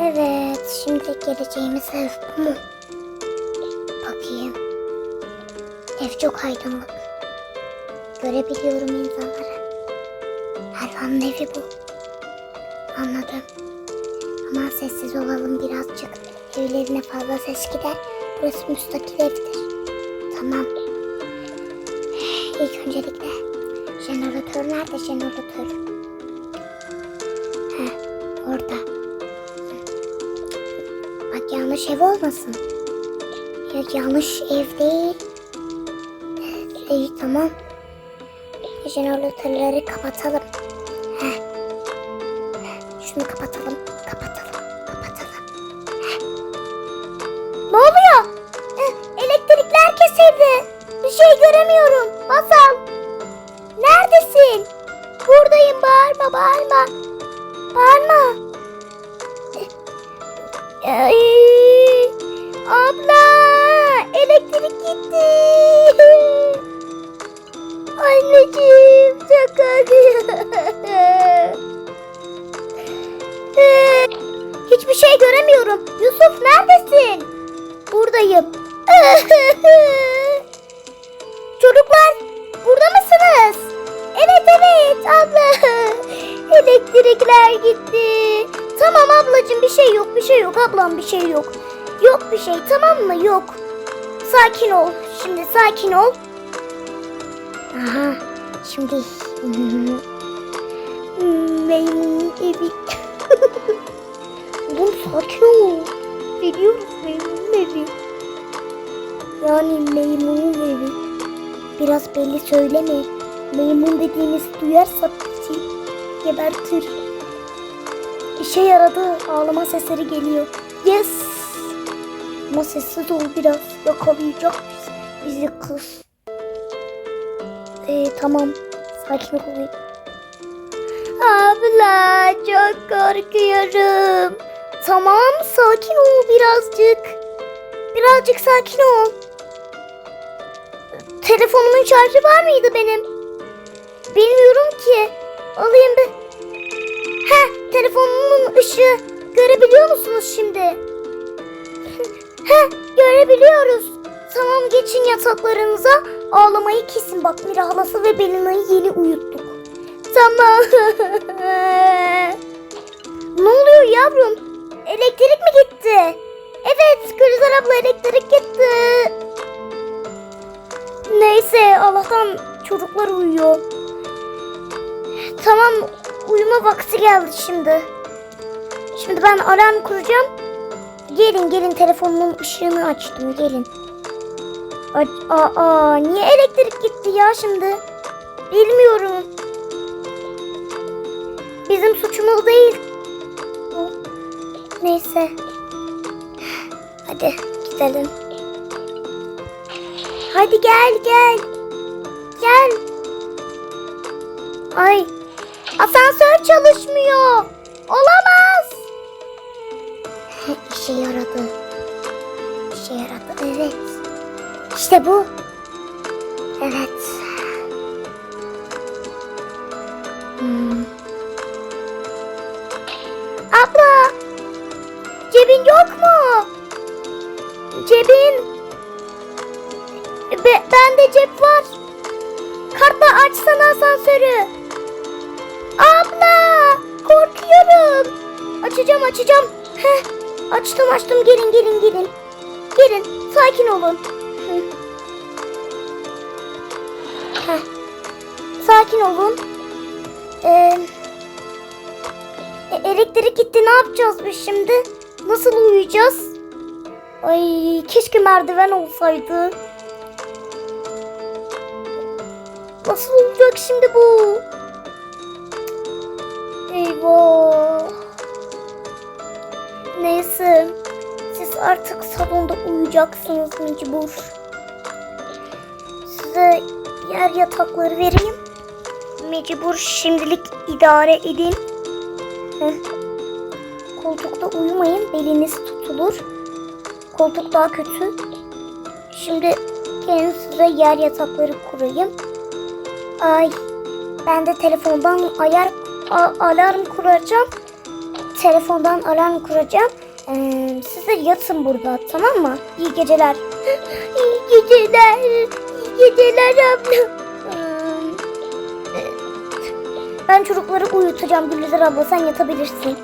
Evet, şimdi geleceğimiz ev bu? Bakayım. Ev çok aydınlık. Görebiliyorum insanları. Ervan'ın evi bu. Anladım. Aman sessiz olalım birazcık. Evlerine fazla ses gider. Burası müstakil evdir. Tamam. İlk öncelikle jeneratör nerede jeneratör? Heh, orada. Yanlış ev olmasın. Ya yanlış ev değil. İyi tamam. Jeneratörleri kapatalım. Heh. Şunu kapatalım. Kapatalım. Kapatalım. Heh. Ne oluyor? Elektrikler kesildi. Bir şey göremiyorum. Masal. Neredesin? Buradayım. Bağırma. Bağırma. Gitti. Anneciğim çok acıyor. Hiçbir şey göremiyorum. Yusuf neredesin? Buradayım. Çocuklar burada mısınız? Evet evet abla. Elektrikler gitti. Tamam ablacığım bir şey yok bir şey yok ablam bir şey yok. Yok bir şey tamam mı yok. Sakin ol şimdi sakin ol. Aha şimdi benim evi. Oğlum sakin ol. Biliyoruz benim evi. Yani Meymun'un evi. Biraz belli söyleme. Meymun dediğimiz duyarsa bizi gebertir. İşe yaradı. Ağlama sesleri geliyor. Yes. Ama sessiz ol biraz. Yakalayacak bizi, kız. Ee, tamam. Sakin ol. Abla çok korkuyorum. Tamam sakin ol birazcık. Birazcık sakin ol. Telefonumun şarjı var mıydı benim? Bilmiyorum ki. Alayım bir. Heh telefonumun ışığı. Görebiliyor musunuz şimdi? Heh görebiliyoruz. Tamam geçin yataklarınıza. Ağlamayı kesin. Bak Mira halası ve Belina'yı yeni uyuttuk. Tamam. ne oluyor yavrum? Elektrik mi gitti? Evet Gülizar abla elektrik gitti. Neyse Allah'tan çocuklar uyuyor. Tamam uyuma vakti geldi şimdi. Şimdi ben alarm kuracağım. Gelin gelin telefonumun ışığını açtım gelin. A- Aa, niye elektrik gitti ya şimdi? Bilmiyorum. Bizim suçumuz değil. Neyse. Hadi gidelim. Hadi gel gel. Gel. Ay. Asansör çalışmıyor. Olamaz. İşe yaradı. İşe yaradı. Evet. İşte bu. Evet. Hmm. Abla. Cebin yok mu? Cebin. Be, bende cep var. Kartla açsana asansörü. Abla. Korkuyorum. Açacağım açacağım. Heh, açtım açtım gelin gelin gelin. Gelin sakin olun. Sakin olun. Ee, e, elektrik gitti ne yapacağız biz şimdi? Nasıl uyuyacağız? Ay keşke merdiven olsaydı. Nasıl olacak şimdi bu? Eyvah. Neyse. Siz artık salonda uyuyacaksınız mecbur. Size yer yatakları vereyim. Mecbur şimdilik idare edin. Koltukta uyumayın. Beliniz tutulur. Koltuk daha kötü. Şimdi gelin size yer yatakları kurayım. Ay ben de telefondan ayar alarm kuracağım. Telefondan alarm kuracağım. Ee, siz de yatın burada tamam mı? İyi geceler. İyi geceler. İyi geceler abla. Hmm, e, Ben çocukları uyutacağım. Gülizar abla sen yatabilirsin.